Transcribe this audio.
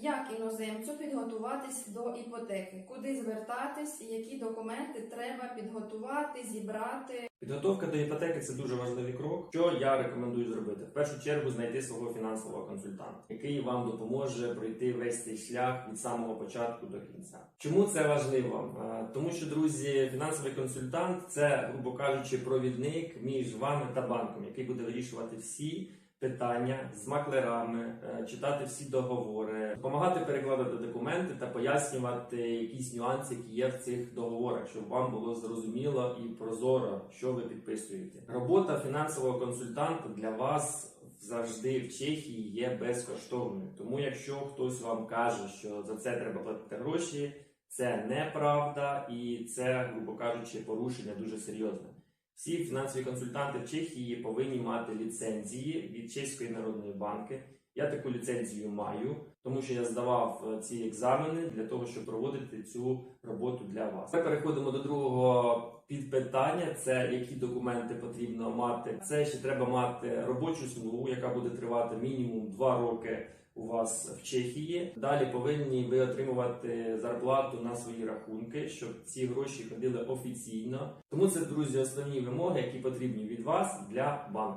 як іноземцю підготуватись до іпотеки, куди звертатись, які документи треба підготувати, зібрати. Підготовка до іпотеки це дуже важливий крок. Що я рекомендую зробити? В першу чергу знайти свого фінансового консультанта, який вам допоможе пройти весь цей шлях від самого початку до кінця. Чому це важливо? Е, Тому що, друзі, фінансовий консультант це, грубо кажучи, провідник між вами та банком, який буде вирішувати всі. Питання з маклерами, е, читати всі договори, допомагати перекладати документи та пояснювати якісь нюанси, які є в цих договорах, щоб вам було зрозуміло і прозоро, що ви підписуєте. Робота фінансового консультанта для вас завжди в Чехії є безкоштовною. Тому, якщо хтось вам каже, що за це треба платити гроші, це неправда і це, грубо кажучи, порушення дуже серйозне. Всі фінансові консультанти в Чехії повинні мати ліцензії від Чеської народної банки. Я таку ліцензію маю, тому що я здавав е, ці екзамени для того, щоб проводити цю роботу для вас. Ми переходимо до другого підпитання: це які документи потрібно мати. Це ще треба мати робочу смугу, яка буде тривати мінімум 2 роки у вас в Чехії. Далі повинні ви отримувати зарплату на свої рахунки, щоб ці гроші ходили офіційно. Тому це, друзі, основні вимоги, які потрібні від вас для банку.